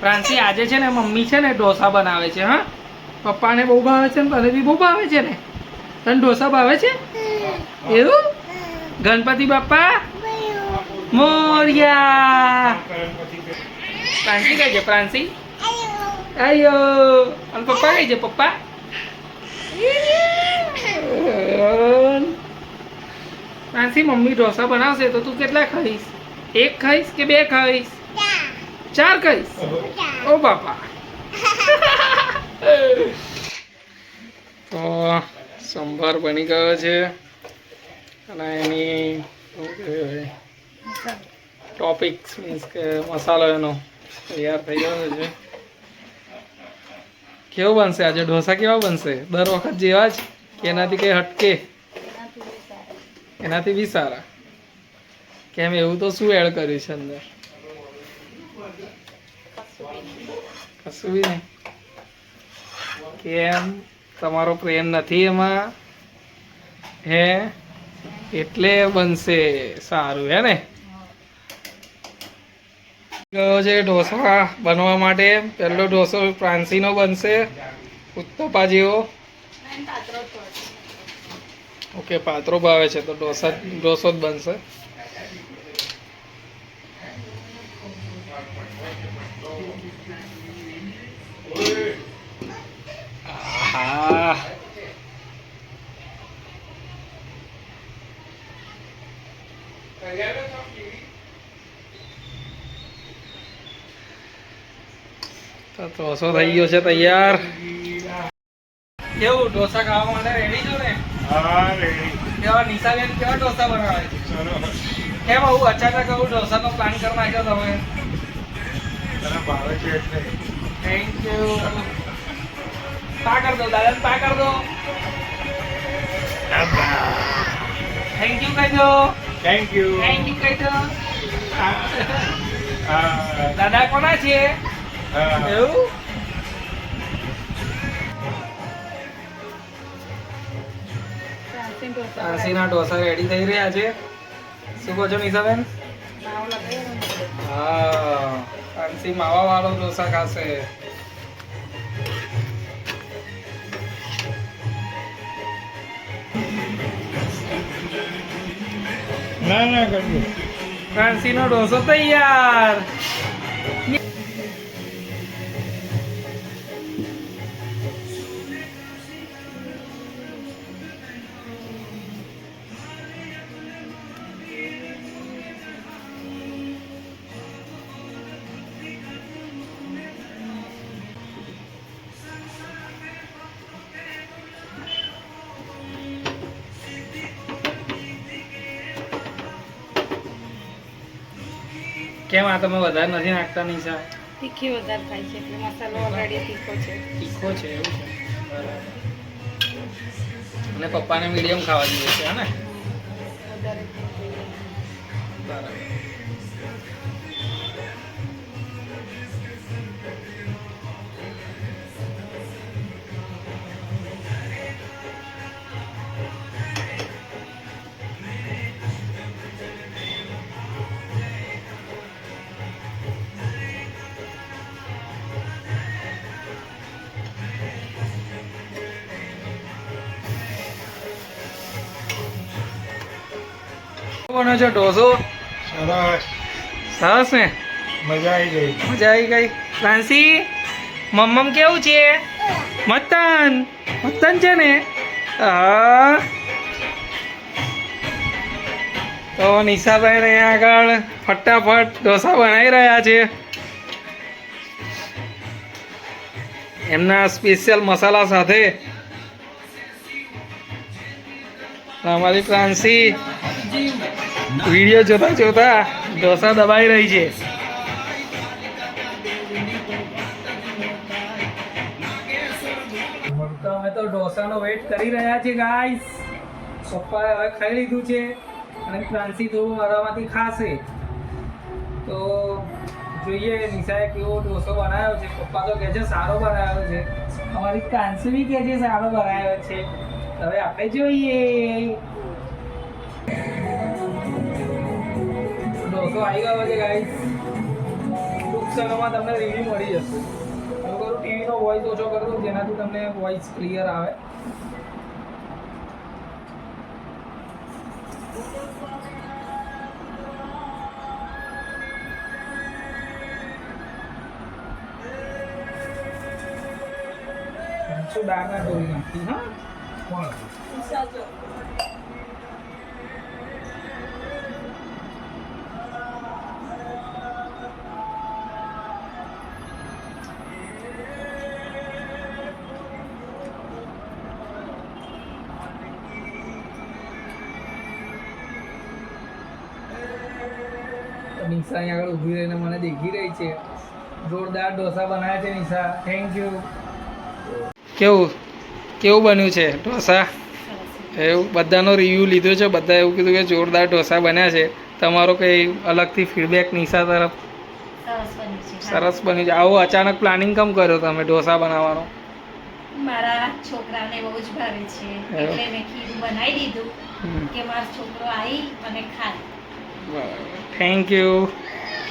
ફ્રાન્સી આજે છે ને મમ્મી છે ને ઢોસા બનાવે છે, હા? પપ્પાને બહુ ભાવે છે ને તને બી બહુ ભાવે છે ને? તને ઢોસા ભાવે છે? એવું? ગણપતિ બાપ્પા મોરિયા! ફ્રાન્સી કઈ છે ફ્રાન્સી આયો! અને પપ્પા કઈ છે, પપ્પા? ફ્રાન્સી મમ્મી ઢોસા બનાવશે તો તું કેટલા ખાઈશ? એક ખાઈશ કે બે ખાઈશ? ચાર ખાઈશ ઓ બાપા. તો સંભાર બની ગયો છે. અને એની ટોપિક્સ મીન્સ કે મસાલો એનો તૈયાર થઈ ગયો છે. કેવો બનશે? આજે ઢોસા કેવા બનશે? દર વખત જેવા જ? કે એનાથી કંઈ હટકે? એનાથી બી સારા. કેમ? એવું તો શું એડ કર્યું છે અંદર? કશું બી નહીં. કેમ? તમારો પ્રેમ નથી એમાં? હે? એટલે બનશે. સારું, હે ને? ગયો છે ઢોસા બનવા માટે. પહેલો ઢોસો ફ્રાન્સીનો બનશે. ઉત્તપા જેવો ઓકે પાત્રો ભાવે છે તો ઢોસા, ઢોસો જ બનશે આહા તો ઢોસો થઈ ગયો છે તૈયાર. કેવું ઢોસા ખાવા માટે રેડી છો ને? હા રેડી કેવા નિશાબેન કેવા ઢોસા બનાવે છે? ચલો કેમ આવું અચાનક આવું ઢોસાનો પ્લાન કરી નાખ્યો તમે? તને ભાવે છે એટલે. થેન્ક યુ પા કર દો દાદા પા કર દો. થેન્ક યુ કહી દો થેન્ક યુ થેન્ક યુ કહી દો દાદા કોના છે? એવું? કાશીના ઢોસા રેડી થઈ રહ્યા છે. શું કહો છો નિશાબેન? હા કાંસી માવા વાળો ઢોસા ખાશે. ના ના કરજો. કાંસીનો ઢોસો તૈયાર. કેમ આ તમે વધારે નથી નાખતા નિશા? તીખી વધારે થાય છે એટલે મસાલો ઓલરેડી તીખો છે. તીખો છે એવું છે. અને પપ્પાને મીડિયમ ખાવા જોઈએ છે હે ને? વધારે બરાબર. બનો છો ઢોસો? સરસ. સરસ ને? મજા આવી ગઈ. મજા આવી ગઈ. ફ્રાન્સી મમ્મમ કેવું છે? મતન મતન છે ને? હા. તો નિશાભાઈ ને આગળ ફટાફટ ઢોસા બનાવી રહ્યા છે. એમના સ્પેશિયલ મસાલા સાથે. અમારી ફ્રાન્સી વીડિયો જોતા જોતા ઢોસા દબાઈ રહી છે. તો અમે તો ઢોસાનો વેટ કરી રહ્યા છીએ ગાઈસ પપ્પાએ હવે ખાઈ લીધું છે અને ફ્રાન્સી થોડું મારામાંથી ખાશે. તો જોઈએ નિશાએ કેવો ઢોસો બનાવ્યો છે. પપ્પા તો કહે છે સારો બનાવ્યો છે. અમારી કાંસુ બી કહે છે સારો બનાવ્યો છે. હવે આપણે જોઈએ. ઢોસો આવી ગયો છે ગાઈસ ટૂંક સમયમાં તમને રિવ્યુ મળી જશે. હું કરું ટીવીનો વોઇસ ઓછો કરું જેનાથી તમને વોઇસ ક્લિયર આવે. શું ધોઈ નાખી હા? કોણ? નિશા અહીંયા આગળ ઊભી રહીને મને દેખી રહી છે. જોરદાર ઢોસા બનાવ્યા છે નિશા. થેન્ક યુ કેવું? કેવું બન્યું છે ઢોસા? એવું બધાનો રિવ્યૂ લીધો છે બધા એવું કીધું કે જોરદાર ઢોસા બન્યા છે. તમારો કંઈ અલગથી ફીડબેક નિશા તરફ? સરસ બન્યું છે સરસ બન્યું છે. આવું અચાનક પ્લાનિંગ કેમ કર્યો તમે ઢોસા બનાવવાનો? મારા છોકરાને બહુ જ ભાવે છે. એટલે મેં ખીરું બનાવી દીધું કે મારો છોકરો આવી અને ખાય. Thank you